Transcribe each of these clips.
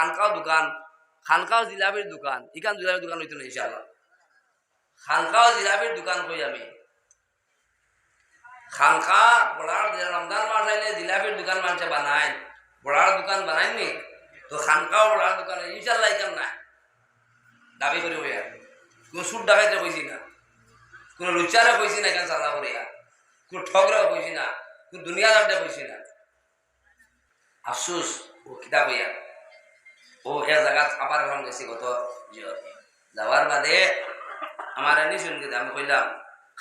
খানকাও দোকান, খানকাও জিলাপির দোকান, ইখান জিলাপির দোকান হইতো না ইনশাআল্লাহ। খানকাও জিলাপির দোকান কই আমি? খানকা বড়ার রমজান মাস আইলে জিলাপির দোকান মানুষে বানায় বড়ার দোকান বানায়নি তো খানকাও বড়ার দোকান ইনশাল্লাহ ইকাম নাই। দাবি করি হইয়া কোনো সুদ ডাকাইতে কইছি না। কোনো লুচারে কইছি না এখান চালা করিয়া কোনো ঠগরে কইছি না। কোনো দুনিয়াদারটা কইছি না। আফসুস, ও কিতাব হইয়া ও এ জায়গা আবার এখন গেছি গত। যাওয়ার বাদে আমার এনে শুনকে আমি কইলাম,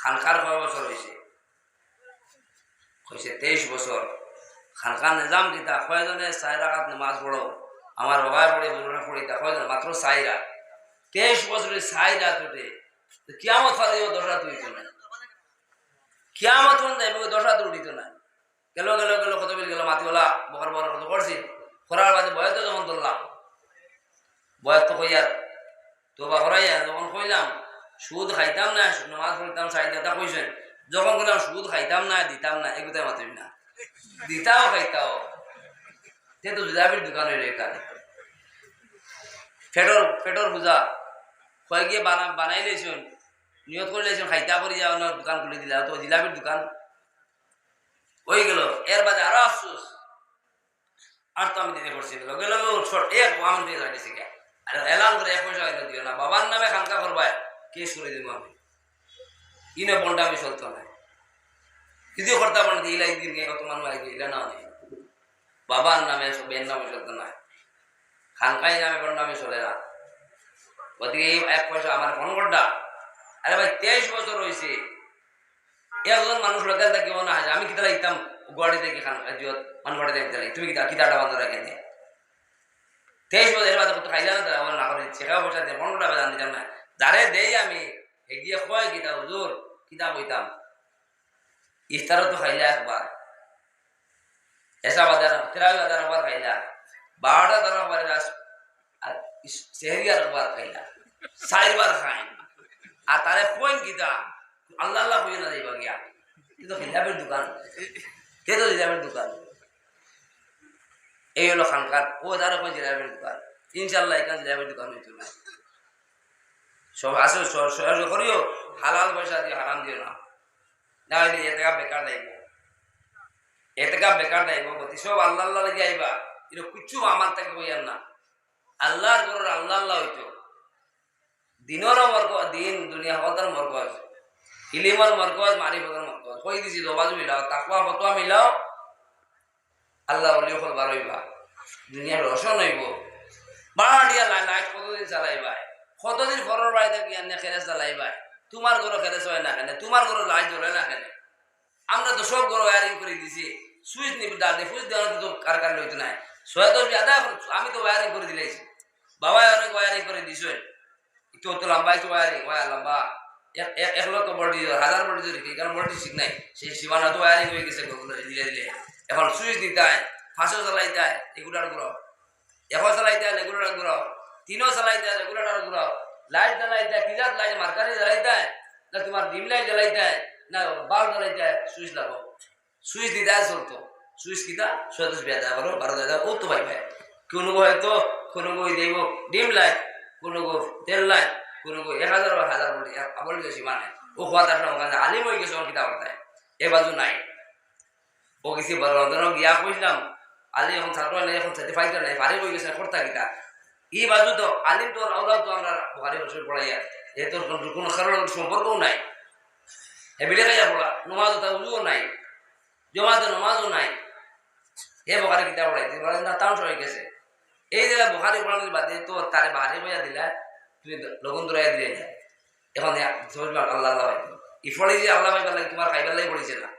খানকার কয় বছর হয়েছে হয়েছে তেইশ বছর। খানকার নিজাম দিতা কয়জনে চাই রাখাত নামাজ পড়ো? আমার বাবাই পড়ে বুঝে পড়িতা কয়জন? মাত্র চাইরা তেইশ বছরে চাইরা তুটে তো কিয়ামত ফালে দশ উঠিত না কিয়ামত মন যাইব দশ উঠিত না গেল গেল গেল, কত বিল গেল মাতিওলা বকর বকর কত করছি? করার বাদে বয়স তো যখন ধরলাম। বয়স তো কইয়ার তো বা করাইয়া যখন কইলাম, সুদ খাইতাম না নামাজ পড়িতাম চাইদাটা কইছেন, যখন কইলাম সুদ খাইতাম না, দিতাম না এগুলোতে মাতিবি না। দিতাও খাইতাও। তে তো জিলাপির দোকান হইল এখানে। ফেটর ফেটর পূজা, কয়ে গিয়ে বানা, বানাই লেছেন নিয়ত করে লেছেন খাইতা করে যাও না, দোকান খুলে দিলা, তো জিলাপির দোকান। হয়ে গেল, এর বাদে আরও আফসোস। আর তো আমি দিতে পারছি লগে ছোট এক আমি দিয়ে লাগিয়েছি কে? আর এলান করে এক পয়সা হয়তো দিও না। বাবার নামে খানকা করবায় কেস করে দিব আমি? ইনে বন্ডা আমি চলতো না যদিও করতে পারেন ইলা একদিন গে, কত মানুষ আগে ইলা না। বাবার নামে বের নামে চলতো না খানকাই নামে বন্ডা আমি চলে না। ওদিকে এই এক পয়সা আমার ফোন করডা আরে ভাই, তেইশ বছর হয়েছে একজন মানুষ মনে হয় যে আমি কিতা লাগতাম গুয়াহাটি থেকে খান মানুষ গুয়াহাটি লাগি তুমি কিতা কিতাটা বন্ধ রাখে নিয়ে তেইশ বছর এর বাদে কত খাইলা না তো আমার না করে শেখাও পয়সা দিয়ে পনেরোটা বেদান দিতাম না। যারে দেই আমি এগিয়ে কয় কিতা হুজুর কিতা বইতাম ইফতারও তো খাইলা একবার এসা বাজার তেরাবি বাজার একবার খাইলা। বারোটা তার একবার আর সেহরি আর একবার খাইলা। চারবার খাই। আর তারে কইন কিতা আল্লাহ আল্লাহ কই না যাইবা গিয়া। কিন্তু হিজাবের দোকান। কে তো হিজাবের দোকান? এই হলো খানকার ও তারা কই জিলাপের দোকান। ইনশাল্লাহ এখানে জিলাপের দোকান হইতো না। সব আসে সহজ করিও, হালাল পয়সা দিয়ে হারাম দিও না। না হইলে এতে বেকার দেব এতে বেকার গতি সব আল্লাহ আল্লাহ আইবা। এটা কিচ্ছু আমার থেকে না। আল্লাহর আল্লাহ আল্লাহ হইতো। মর্ক দিন দুনিয়া হতার মর্কজ ইলিমর মর্কজ মারিফতের মর্কজ কই দিছি? দবাজ মিলাও তাকওয়া, ফতোয়া মিলাও। আল্লাহ বলি ফল বারইবা দুনিয়ার রসন হইব বাড়িয়া লাই লাইট কতদিন চালাইবা কতদিন ঘরের বাড়িতে গিয়ে আনিয়া খেলে চালাইবা তোমার ঘরে খেলে হয় না কেন? তোমার ঘরে লাইট জ্বলে না কেন? আমরা তো সব ঘরে ওয়ারিং করে দিছি। সুইচ নিবি, ডাল দিয়ে সুইচ দেওয়া তো কার কার লইতো নাই। ছয় দশ আদা আমি তো ওয়ারিং করে দিলেছি বাবা অনেক ওয়ারিং করে দিছে। একটু তো লম্বা একটু ওয়ারিং ওয়া, লম্বা। এক- লক্ষ বডি, হাজার বডি ধরে কারণ বডি ঠিক নাই। সেই সীমানা তো ওয়ারিং হয়ে গেছে দিলে দিলে। এখন সুইচ দিতে হয় ফাঁসও চালাইতে হয় এগুলারগুলো। এখো চালাইতে হয় রেগুলারগুলো। তিনও চালাইতে হয় রেগুলারগুলো। লাইট জ্বালাইতে হয় কিরাত লাইট, মার্কারি জ্বালাইতে হয় না তোমার ডিম লাইট জ্বালাইতে হয় না বাল্ব জ্বালাইতে হয় সুইচ লাগো সুইচ দিতে চলতো। সুইচ কিতা? সদস্য বিয়া করো বারো দেওয়া ও তো ভাই ভাই। কোনো গো হয়তো, কোনো গো দেব ডিম লাইট, কোনো গো তেল লাইট, কোনো গো এক হাজার বা হাজার বলি আবার গেছি মানে ও খোয়া তার আলিম হয়ে গেছে কিতা করতে এ বাজু নাই। ও গেছি বড় গিয়া কইলাম, আলি এখন ছাত্র নাই, এখন ছাত্রী ফাইতে নাই, ভারী হয়ে গেছে, কর্তা কিতা? ই বাজু তো আলিম তোর আওলাদ তো আমরা ভারী বছর পড়াইয়া। তোর কোনো- কারোর সম্পর্কও নাই। হেবিলে খাইয়া পড়া নমাজ তা উজুও নাই, জমাতে নমাজও নাই। হে বখারি কিতাব পড়াইতে বলেন, না, তাও হয়ে গেছে। এই যে বখারি পড়ানোর বাদে তো তারে বাহারে বইয়া দিলা, তুমি লগন দূরাই দিলে এখন আল্লাহ আল্লাহ ভাই। ই যে আল্লাহ ভাই তোমার খাইবার লাগে পড়েছে না।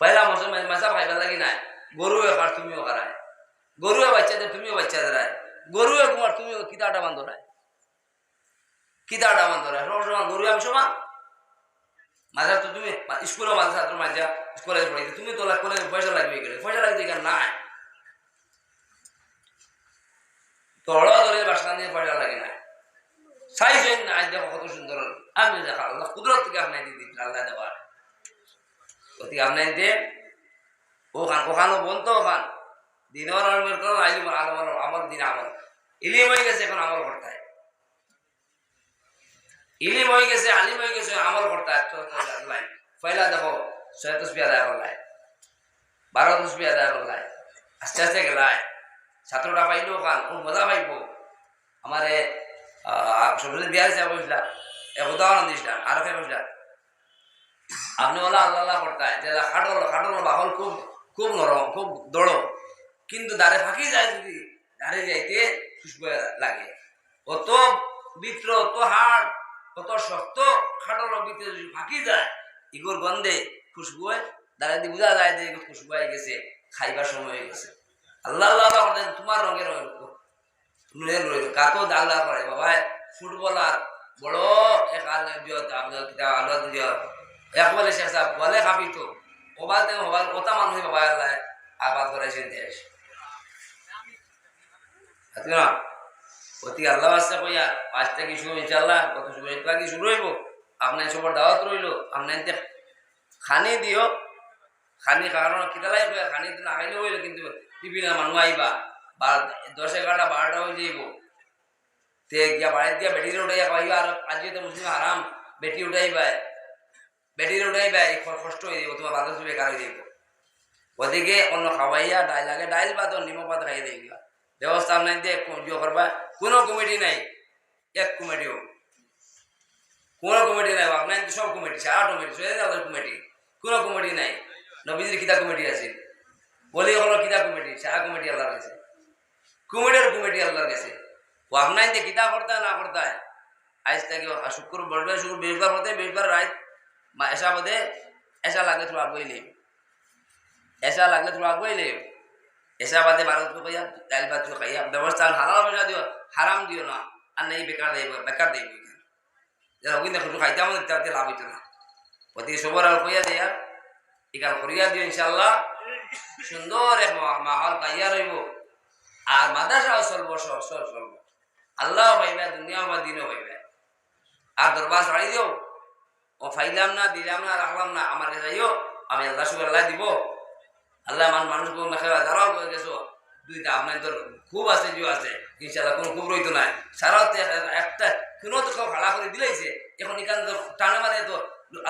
পয়লা মৌসুম মাসা খাইবার লাগি নাই গরু এবার তুমিও হারায়। গরুয়ে বাচ্চাদের তুমিও বাচ্চাদের আয় গরুয়ে কুমার, তুমিও কিতাটা বান্ধ রায়? কিতাটা বান্ধ রায়? সব সময় গরু আমি সময় মাঝে তো তুমি স্কুলে মাঝে ছাত্র মাঝে স্কুলে পড়াইতে। তুমি তো করে পয়সা লাগবে গেলে পয়সা লাগবে কেন? নাই। তড় ধরে বাসা দিয়ে পয়সা লাগে না। চাইছেন না, আজ দেখো কত সুন্দর আমি দেখা, আল্লাহ কুদরত থেকে আপনার দিদি আল্লাহ দেওয়ার গতিকে আপনার দিয়ে ওখান ওখানও বলতো ওখান দিনের আলমের করো আইলি আলমার আমার দিন আমার ইলিম হয়ে গেছে এখন আমল করতে হয় ইলিম হয়ে গেছে, আলিম হয়ে গেছে আমল করতে হয় পয়লা দেখো, ছয় তসবি আদায় করলাই বারো তসবি আদায় করলাই আস্তে আস্তে গেলাই ছাত্রটা পাইলো কান খুব মজা পাইব। আমারে সবজি বিয়া হিসাবে বসলাম এক উদাহরণ দিছিলাম আরও কে বসলাম আপনি ওলা আল্লাহ করতায় যে খাটল খাটল বাহল, খুব খুব নরম, খুব দড়ো কিন্তু দাঁড়ে ফাঁকি যায় যদি দাঁড়ে যাইতে খুশবু লাগে। অত বিত্র, অত হাড় অত শক্ত খাটল ভিতরে যদি ফাঁকি যায়, ইগোর গন্ধে খুশবু দাঁড়ায় দিয়ে বোঝা যায় যে খুশবু হয়ে গেছে, খাইবার সময় হয়ে গেছে। আল্লাহ আল্লাহ করতেন তোমার রঙের নুনের রইল কাকো আল্লাহ করে, বাবা ফুটবলার, বড় এক আল্লাহ আল্লাহ দিও এক বলে খাবি তো। ওবার থেকে হবার ওটা মানুষ বাবা আল্লাহ আবাদ করেছে দেশ না অতি আল্লাহ আসছে কইয়া, আজ থেকে শুরু ইনশাল্লাহ কত শুরু কি শুরু হইব। আপনার সবার দাওয়াত রইল আপনার খানি দিও। খানি কারণ কিতালাই কইয়া খানি না খাইলে হইল, কিন্তু বিভিন্ন মানুষ আইবা। বার, দশ এগারোটা, বারোটা হয়ে যাইব। তে গিয়া বাড়িতে গিয়া বেটিরে উঠাইয়া কইবা আর আজকে তো মুসলিম হারাম, বেটি উঠাইবা বেটিরে উঠাইবা এই কষ্ট হয়ে যাব তোমার বাদল বেকার হয়ে যাইব। ওদিকে অন্য খাওয়াইয়া, ডাইল লাগে ডাইল বাদ নিমক ভাত খাইয়ে দিবা ব্যবস্থা নাই দিয়ে ইয়ে করবা। কোনো কমিটি নাই, এক কমিটিও কোনো কমিটি নাই আপনার সব কমিটি সারা কমিটি আল্লাহ কমিটি। কোনো কমিটি নাই, নবীজির কিতা কমিটি আছে। বলি হলো কিতা কমিটি, সারা কমিটি আল্লাহর কাছে। কমিটির কমিটি আল্লাহর কাছে। ও আপনার যে কিতা করতে না করতে আজ থেকে শুক্র বলবে শুক্র বৃহস্পতিবার হতে বৃহস্পতিবার রাত তোর আগুই নেই এসা লাগলে তোর আগুই নেই এসা বাদে ভারত কইয়া ডাইল ভাত খাইয়া ব্যবস্থা হালাল পয়সা দিও হারাম দিও না। আর নেই বেকার দেব বেকার দেব যারা ওই দেখো খাইতে আমাদের তাতে লাভ হইতো না। অতি সবর আর কইয়া দেয়া। এখান করিয়া দিও ইনশাল্লাহ সুন্দর এক মাহল পাইয়া রইব আর মাদ্রাসাও চলব সব চলব। আল্লাহ পাইবে দুনিয়াও বা দিনও পাইবে। আর দরবার ছাড়াই দিও ও ফাইলাম না, দিলাম না, রাখলাম না, আমার কাছে যাইও আমি আল্লাহ শুক্র আল্লাহ দিব। আল্লাহ মান মানুষকে মেখেলা যারাও করে গেছো। দুইটা আপনার তোর খুব আছে যে আছে। ইনশাল্লাহ কোনো খুব রইতো নাই। সারাও একটা কোনো তো কেউ ভাড়া করে দিলাইছে এখন এখানে তো টানে মারে তো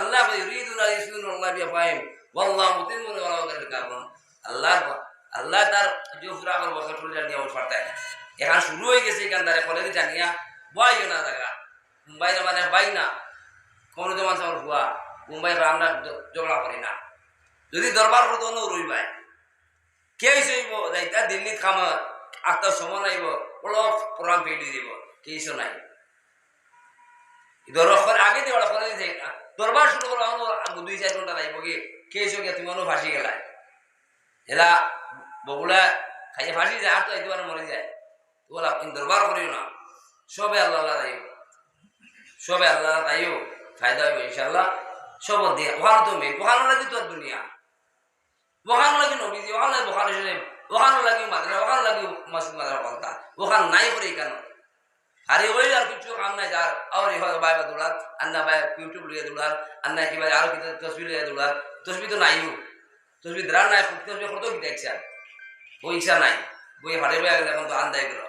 আল্লাহ রিদুল্লাহ ইসমিনুল্লাহ বিয়া ফাহিম ওয়াল্লাহ মুতিমুল ওয়ালাউ কারণ আল্লাহ আল্লাহ তার করব কঠোর জানিয়া ওর ফাটায় এখন শুরু হয়ে গেছে এখান তারে কলেজে জানিয়া বাইও না জায়গা। মুম্বাই মানে বাই না। কোনো জমান আমার ভুয়া মুম্বাই আমরা ঝগড়া করি না। যদি দরবার করতো ন রই ভাই কে হইব যাইতা দিল্লিত খাম আটটার সময় নাইব অলপ প্রোগ্রাম পেয়ে দিব কিছু নাই? দরবার আগে দিয়ে ওরা করে দিতে দরবার শুরু করো আমার দুই চার ঘণ্টা লাগবো কি? কে গিয়ে তুমি অনু ফাঁসি গেলাই। এরা বগুলা খাইয়ে ফাঁসি যায় আর তো একেবারে মরে যায়। বলা কিন্তু দরবার করিও না। সবে আল্লাহ আল্লাহ তাইও। সবে আল্লাহ তাইও। ফায়দা হইব ইনশাল্লাহ সব দিয়ে ওখানে তো মেয়ে, ওখানে লাগি তোর দুনিয়া। ওখানে লাগি নবীজি, ওখানে বোখারি শরীফ ওখানে লাগি মাদ্রাসা, ওখানে লাগি মসজিদ, মাদ্রাসা কলতা ওখানে নাই করে কেন? আরে ওই আর কিছু কাম নাই যার। আর এই হয় বাইবা দৌড়ার আন্না বাই ইউটিউব লিয়ে দৌড়ার আন্না কিবা আরও কিতা তসবি লিয়ে দৌড়ার তসবি তো নাইও। তসবি দ্রার নাই তসবি করতো কিতা ইচ্ছা ওই ইচ্ছা নাই। বই বয়ে গেলে এখন তো আন্দাই গেল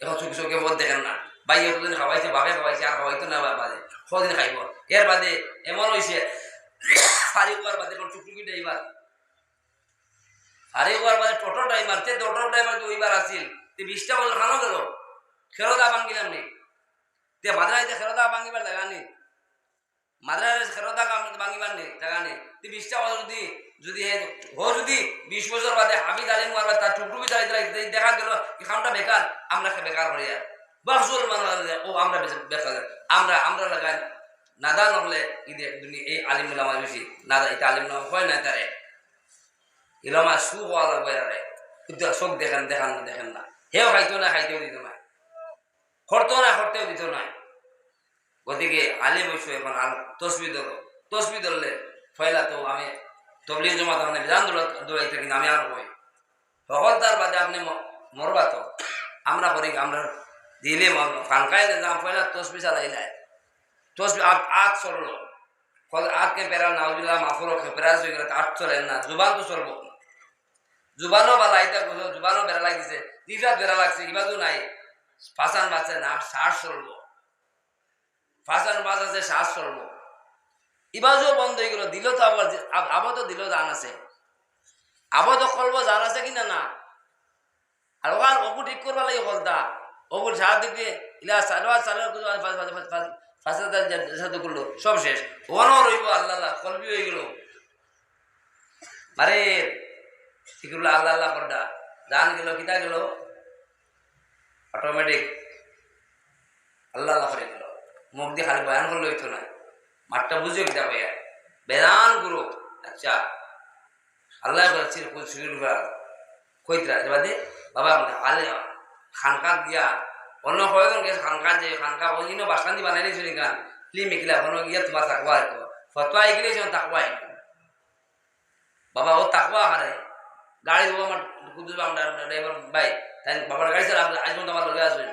এখন চোখে চোখে বোধ দেখেন না। বাই এতদিন খাওয়াইছে, বাপে খাওয়াইছে, আর খাওয়াইতো না বাদে কদিন খাইব? এর বাদে এমন হয়েছে ফারি হওয়ার বাদে কোন টুকটুকি ড্রাইভার ফারি হওয়ার বাদে টোটো ড্রাইভার, তে টোটো ড্রাইভার তো ওইবার আসিল তে বিশটা বছর খানো গেল, খেরোদা ভাঙ্গিলাম নি। তে মাদ্রাসে খেরোদা ভাঙ্গিবার জায়গা নেই। মাদ্রাসে খেরোদা ভাঙ্গিবার নেই, জায়গা নেই। তে বিশটা বছর যদি যদি হো যদি বিশ বছর বাদে হামিদ আলিম বাদে তার টুকটুকি চালাই দেখা গেল কামটা বেকার আমরা বেকার হয়ে যায় বাকসুল মানুষ ও আমরা বেকার, আমরা আমরা লাগাই নাদা নহলে এই আলিম উলামা বেশি। নাদা এটা আলিম উলামা হয় না তারে ইলামা সু হওয়া লাগবে রে কিন্তু চোখ দেখেন, দেখান না, দেখেন না। হেও খাইতো না খাইতেও দিত না খরতো না খরতেও দিত না গতিকে আলিম হইছো এখন আল তসবি ধরো তসবি ধরলে ফয়লা তো আমি তবলিগ জমা তো বিধান দৌড়াইতে কিন্তু আমি আর কই সকল তার বাদে আপনি মরবা তো আমরা করি, আমরা দিলে ফানকাই দাম পয়লা তসবি চালাইলাই। তসবি আগ আগ চলল ফলে আগকে পেরা নাউজুল্লাহ মাফুরো পেরাজ হয়ে গেলে আট না জুবান তো চলবো। জুবানও বা লাইটা জুবানও বেড়া লাগিছে দিফাত বেড়া লাগছে ইবাদও নাই। ফাঁসান বাঁচে না শ্বাস চলবো। ফাঁসান বাঁচাছে শ্বাস চলবো। বন্ধ হয়ে গেল দিল তো আবার আবার দিল জান আছে। আবার তো করব জান আছে কিনা না আর ওখান অপু ঠিক করবার লাগে বলতা অপুর সার দিকে ইলা সালওয়া সব শেষ ওখানেও রইব আল্লাহ কলবি হয়ে গেল আরে কি আল্লাহ আল্লাহ করডা জান গেল কিতা গেল অটোমেটিক আল্লাহ আল্লাহ করে গেল মুখ দিয়ে খালি বয়ান করলে হইতো না মাঠটা বুঝিও কিতা ভাইয়া বেদান গুরু আচ্ছা আল্লাহ বলছি করা কইতরা এবার দে বাবা আলে খানকাত দিয়া অন্য কয়েকজন গেছে খানকাত যে খানকা ওই জন্য বাসকান্দি বানাই নিয়েছিল গান ফিল্ম এগুলা কোনো গিয়ে তোমার তাকবা হইতো ফতোয়া এগুলি তাকবা হইতো বাবা ও তাকবা হারে গাড়ি দেবো আমার কুদুর আমরা ড্রাইভার ভাই তাই বাবার গাড়ি স্যার আজ পর্যন্ত আমার লগে আসবেন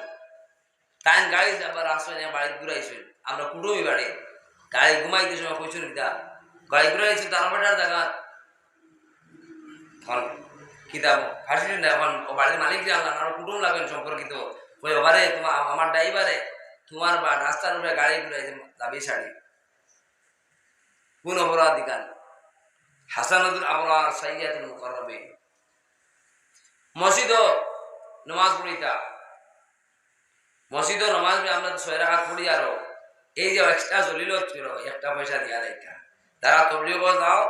তাই গাড়ি আবার আসবেন বাড়ি ঘুরাইছেন আমরা কুটুমি বাড়ি গাড়ি ঘুমাইতে সময় কইছেন কিতা গাড়ি ঘুরাইছি তার বেটার তখন কিতাব ফাঁসি এখন বাড়ির মালিক জানলাম আর কুটুম লাগবেন সম্পর্কিত ওবারে তোমার আমার ড্রাইভারে, তোমার বা রাস্তার উপরে গাড়ি ঘুরাইছে দাবি শাড়ি। কোন অপরাধিকার? হাসানুদ্দিন আবরার সাইয়াতুল মুকাররবে মসজিদ নমাজ পড়িতা মসজিদ নমাজ আমরা ছয় রাখাত পড়ি আরও এই যে এক্সট্রা জলিল ছিল একটা পয়সা দিয়া দেখা তারা তবলিগ যাও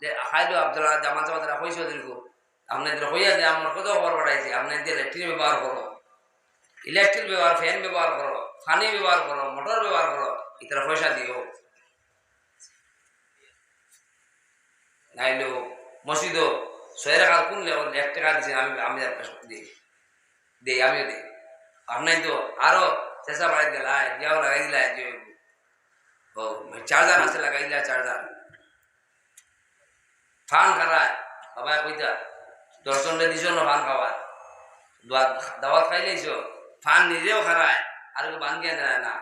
যে খাইলো আব্দুল্লাহ সাহেব তারা পয়সা দিল আপনাদের হইয়া যে আমার কত খবর পাঠাইছে আপনাদের ইলেকট্রিক ব্যবহার করো। ইলেকট্রিক ব্যবহার ফ্যান ব্যবহার করো ফানি ব্যবহার করো মোটর ব্যবহার করো ইতারা পয়সা দিও নাইলো মসজিদ ছয় টাকা কোন লেভেল এক টাকা দিয়েছেন আমি আমি দিই দিই আমিও দিই আপনার তো আরও চেষ্টা বাড়াই দিলা দিয়াও লাগাই দিলা যে ও চার্জার আছে লাগাই দিলা চার্জার ফান খারায় বাবা কইতা দর্শনটা দিছ না ফান খাওয়ার দাওয়াত খাইলেছ ফান নিজেও খারায় আর কেউ বান গিয়ে দেয় না।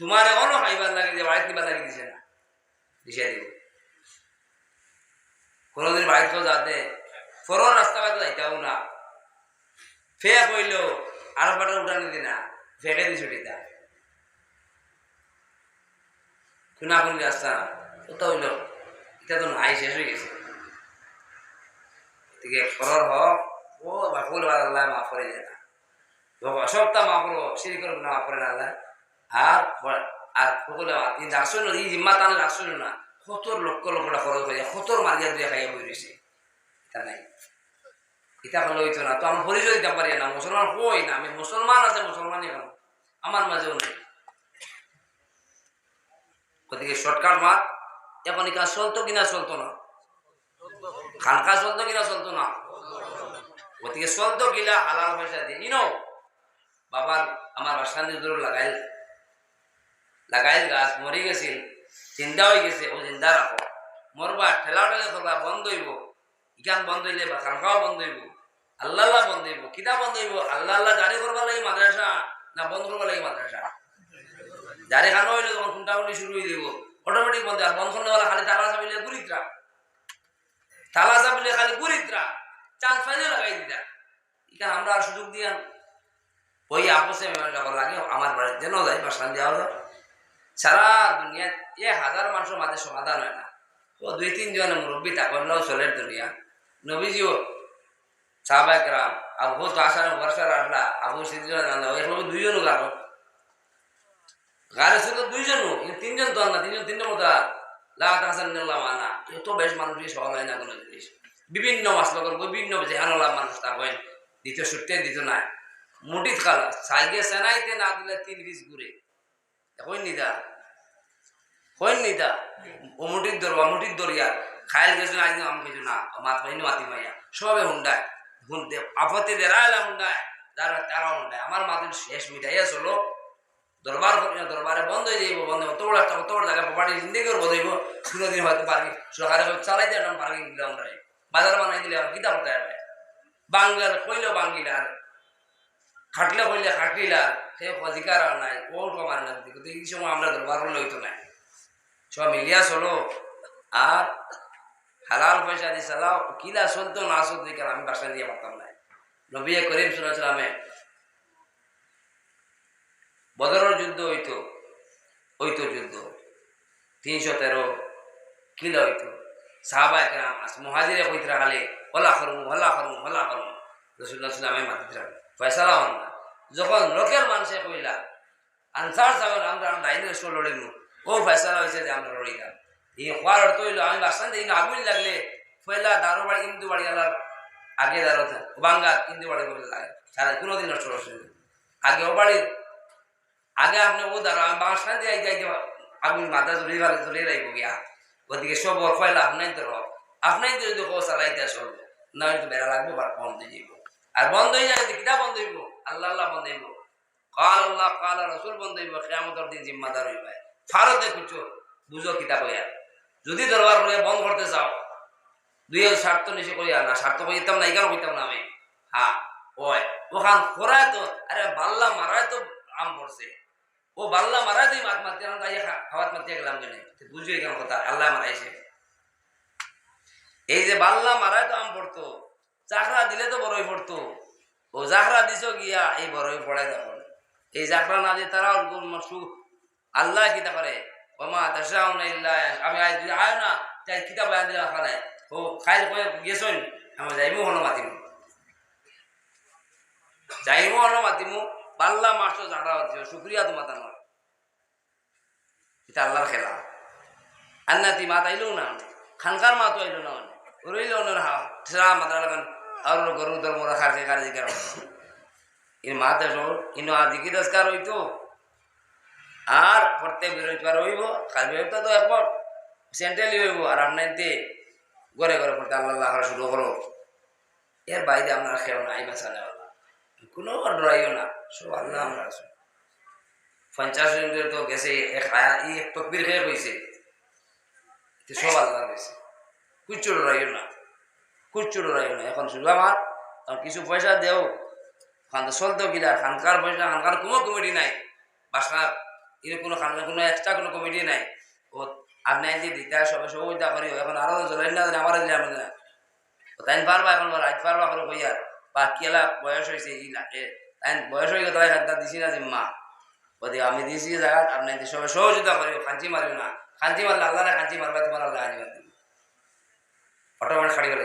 তোমার এখনও খাইবার লাগে যে বাড়িতে লাগে দিছে না। দিছে দিব। কোনোদিন বাড়িতে যাতে ফরর রাস্তা বাইতে যাইতাও না। ফে কইল, আর পাটা উঠানি দি না। ফেকে দি ছুটিতা খুনা খুনি রাস্তা, কোথাও হইল? এটা তো নাই, শেষ হয়ে গেছে। এদিকে ফরর হক, ও বাকুল আল্লাহ মাফ করে যায় না সপ্তাহ মাফ করব সিঁড়ি করব না করে না আল্লাহ আর আর সকলে তিনি রাখছো না এই জিম্মা তাহলে রাখছো না, সত্তর লক্ষ লক্ষটা খরচ হয়ে সত্তর মার্জিয়া দিয়ে খাইয়া বই রয়েছে। এটা নাই। এটা হলো হইতো না। তো আমি পরিচয় দিতে পারি না, মুসলমান হই না, আমি মুসলমান আছে, মুসলমানই কেন আমার মাঝেও নেই। ওদিকে শর্টকাট মার এখন এখানে চলতো কিনা চলতো না? খানকা চলতো কিনা চলতো না? ওদিকে চলতো কিলা হালাল পয়সা দিয়ে। ইনো বাবার আমার বাসান দূর লাগাইল। লাগাইল গাছ, মরি গেছিল চিন্তা হয়ে গেছে, ও চিন্তা রাখো। মরবা, ঠেলা ঠেলে বন্ধ হইব। ইখান বন্ধ হইলে বা খানকাও বন্ধ হইব। আল্লাহ আল্লাহ বন্ধ হইব। কিতা বন্ধ হইব? আল্লাহ আল্লাহ জারি করবা লাগে মাদ্রাসা, না বন্ধ করবা লাগে মাদ্রাসা? জারি খানো হইলে তখন খুঁটি শুরু হয়ে দিব। অটোমেটিক বন্ধ, আর বন্ধ করলে খালি তালা চাপিলে গুরিত্রা তালা চাপিলে খালি গুরিত্রা চান্স পাইলে লাগাই দিতা। আমরা আর সুযোগ দিয়া ওই আপসে মেমোরি লাগে আমার বাড়িতে যেন যাই, বা শান্তি আওয়া সারা দুনিয়া এ হাজার মানুষের মাঝে সমাধান হয় না। ও দুই তিনজন মুরব্বী তাকলেও চলের দুনিয়া। নবীজিও সাহবাইকরাম আবু তো আসার বর্ষার আল্লাহ আবু সিদ্দিন এগুলো দুইজন গারো গারে শুধু দুইজনও কিন্তু তিনজন তো না, তিনজন তিনজন মতো লাগাত হাসান মানা এত বেশ মানুষই সহল হয় না কোনো জিনিস। বিভিন্ন মাসলকর বিভিন্ন জেহানলা মানুষ তা হয় দ্বিতীয় সত্যি দিত না মুটিত খালা। সাইগে সেনাইতে না দিলে তিন পিস ঘুরে। হইন নিদা হইন নিদা ও মুটির দর মুটির দরিয়া খাইল গেছো না আম কিছু না মাত পাইনি, মাতি মাইয়া সবে হুন্ডায়। হুন্ডে আপত্তি দেরাইলা হুন্ডায়। যারা তারা হুন্ডায়। আমার মাতির শেষ মিটাইয়া চলো। দরবার করি দরবারে বন্ধ হয়ে যাইব, বন্ধ তোর একটা তোর জায়গা প্রপার্টি জিন্দিগি করব যাইব। কোনোদিন হয়তো পারবি সরকারে চালাই দিয়ে পার্কিং দিলে আমরা। বাজার বানাই দিলে আর কিতা করতে হবে বাঙ্গাল কইলেও বাঙ্গিলার খাটলে কইলে খাটলিলার সে অধিকার আর নাই কোর্ট আমার না কিন্তু এই সময় আমরা দরবার হলে হইতো নাই সব মিলিয়া চলো, আর হালাল পয়সা দিয়ে চালাও কিলা চলতো না চলতো কেন আমি বাসা দিয়ে পারতাম না নবী করিম শুনেছিলামে বদরের যুদ্ধ হইতো হইতো যুদ্ধ। তিনশো তেরো কিলো হইতো। সাহাবা একরাম মহাজিরে কইতরা খালে হলা করমু হলা করমু হলা করমু। রসুল্লাহ সাল্লামে মাতিতরা ফয়সালা হন না। যখন লোকের মানুষে কইলা, আনসার সাহেব, আমরা লাইনের শো লড়িমু। ও ফয়সালা হয়েছে যে আমরা লড়িলাম। এই হওয়ার অর্থ হইল, আমি বাসান দিই আগুন লাগলে পয়লা দারো বাড়ি কিন্তু বাড়ি গেলার আগে দাঁড়ো বাঙ্গা কিন্তু বাড়ি বলে লাগে। সারা কোনোদিন নষ্ট না। আগে ও বাড়ি, আগে আপনি ও দাঁড়ো আমি বাসা দিয়ে যাইতে আগুন মাথা ঝুলিয়ে ভালো ঝুলিয়ে রাখব গিয়া। ওদিকে সব ফয়লা আপনাই তো আপনাই তো যদি চালাইতে চলবে না হয়তো বেড়া লাগবে বা হয়ে যাইব। আর বন্ধ হয়ে যাবে কিতা বন্ধ হইব? আল্লাহ আল্লাহ বন্ধ হইব। কাল আল্লাহ, কাল রসুল বন্ধ হইব, কেয়ামতর দিন জিম্মাদার হইবে। ফারতে খুঁজো বুঝো কিতা কইয়া যদি দরবার করে বন্ধ করতে চাও, দুই স্বার্থ নিচে করিয়া না স্বার্থ কইতাম না এখানে কইতাম না আমি? হ্যাঁ ওই। ওখান খোরায় তো, আরে বাল্লা মারায় তো আম পড়ছে। ও বাল্লা মারায় তুই মাত মারতে না তাই খাওয়াত মারতে গেলাম কেন? বুঝি কেন কথা? আল্লাহ মারাইছে। এই যে বাল্লা মারায় তো আম পড়তো চাকরা দিলে তো বড়ই পড়তো। ও জাকরা দিছ গিয়া, এই বড়ই পড়ায় দেখো। এই জাকরা না দিয়ে তারা আল্লাহ কিতা করে? ওমা তাসাও না ইল্লা আমি আজ যদি আয় না, তাই কিতাব আয় দিলে খালে ও খাইল কয়ে গেছন আমি যাইমু হলো মাতিমু। যাইমু হলো মাতিমু, পাল্লা মাস জাকরা হচ্ছে শুক্রিয়া তো মাতা নয়। এটা আল্লাহর খেলা। আর না তুই মাতাইলেও না। খানকার মা তো আইলো না। রইল হা সেরা মাতা লাগান ধর্ম রাখার কে কার দিকে ইন মাতে সব ইনো আদিকি দস্কার হইতো? আর প্রত্যেক বৃহস্পতিবার হইব, কাল বৃহস্পতি তো একবার সেন্ট্রালি হইব, আর আপনাইতে ঘরে ঘরে পড়তে আল্লাহ আল্লাহ শুরু করো এর বাইরে আপনার খেয়েও না, আইবা সালে কোনো ডরাইও না, সব আল্লাহ আমরা আছো পঞ্চাশ মিনিটের তো গেছে, এক ই এক তকবির খেয়ে কইছে সব আল্লাহ গেছে কুচ্ছু ডরাইও না। ডরাইও না। এখন শুধু আমার, আর কিছু পয়সা দেও। খান তো চলতেও গিলা, খানকার পয়সা, খানকার কোনো কমিটি নাই। বাসার এর কোনো খানকার কোনো এক্সট্রা কোনো কমিটি নাই। ও আপনি যে দিতে সবাই সহযোগিতা করি এখন আরও জ্বলাই না আমার দিলে আমি না তাই পারবা এখন রাত পারবা করে কইয়া। বা কেলা বয়স হয়েছে ই লাগে। তাই বয়স হয়ে গেলে তাই দিছি না যে মা। আমি দিছি জায়গা আপনি সবাই সহযোগিতা করি খাঞ্চি মারিও না। খাঞ্চি মারলে আল্লাহ খাঞ্চি মারবা, তোমার আল্লাহ মারবে অটোমেটিক খাড়ি গেলে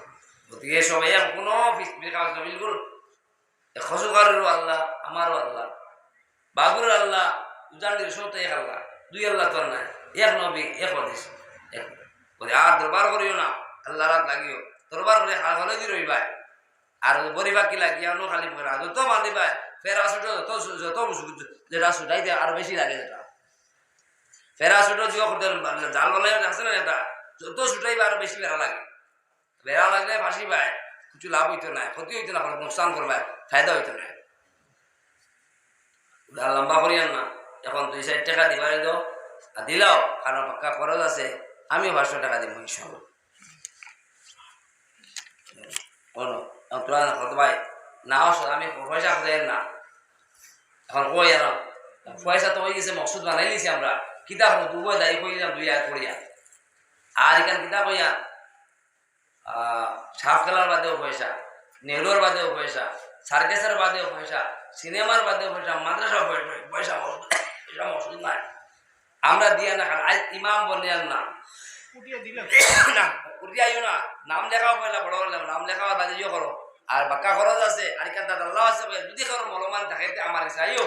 গতিকে সবাই আর কোনো কাগজ বিলকুল খসুকারেরও আল্লাহ আমারও আল্লাহ বাবুর আল্লাহ উজানির সব এক আল্লাহ, দুই আল্লাহ তোর নাই, এক নবী, এক হদিস, এক আর দরবার করিও না আল্লাহ রাত লাগিও। দরবার করে হাল হলে দি রইবাই। আর বরিবা কি লাগিয়ানো খালি ফেরা যত মানিবাই ফেরা ছুটো যত যত যেটা ছুটাই দিয়ে, আরও বেশি লাগে যেটা। ফেরা ছুটো জিও করতে জাল বলাই আছে না এটা? যত ছুটাইবা আরও বেশি ফেরা লাগে। বেড়া লাগলে ফাঁসি পায়। কিছু লাভ হইতো না, ক্ষতি হইতো না নোকসান করবে, ফায়দা হইতো না। আর লম্বা করিয়ান না। এখন দুই চার টাকা দিবারে দাও আর দিলাও, কারণ পাক্কা খরচ আছে, আমিও পাঁচশো টাকা দিব ইনশাল্লাহ। কোনো তোরা না কত ভাই? নাও আমি পয়সা খোঁজাই না। এখন কই আর পয়সা তো হয়ে গেছে মকসুদ বানাই নিছি আমরা। কিতাব, দুবই দায়ী করিলাম, দুই আয় করিয়া। আর এখানে কিতাব হইয়া সাপ খেলার বাদেও পয়সা নেহরুর বাদেও পয়সা সার্কেসের বাদেও পয়সা সিনেমার বাদেও পয়সা মাদ্রাসা পয়সা পয়সা মসুদ নাই। আমরা দিয়ে না খান আজ ইমাম বনিয়ার নাম। না উঠিয়াইও না নাম লেখাও পয়লা বড় নাম লেখাও বাদে করো। আর বাক্কা খরচ আছে আর এখান আল্লাহ আছে যদি কারও মলমান থাকে আমার কাছে আইও।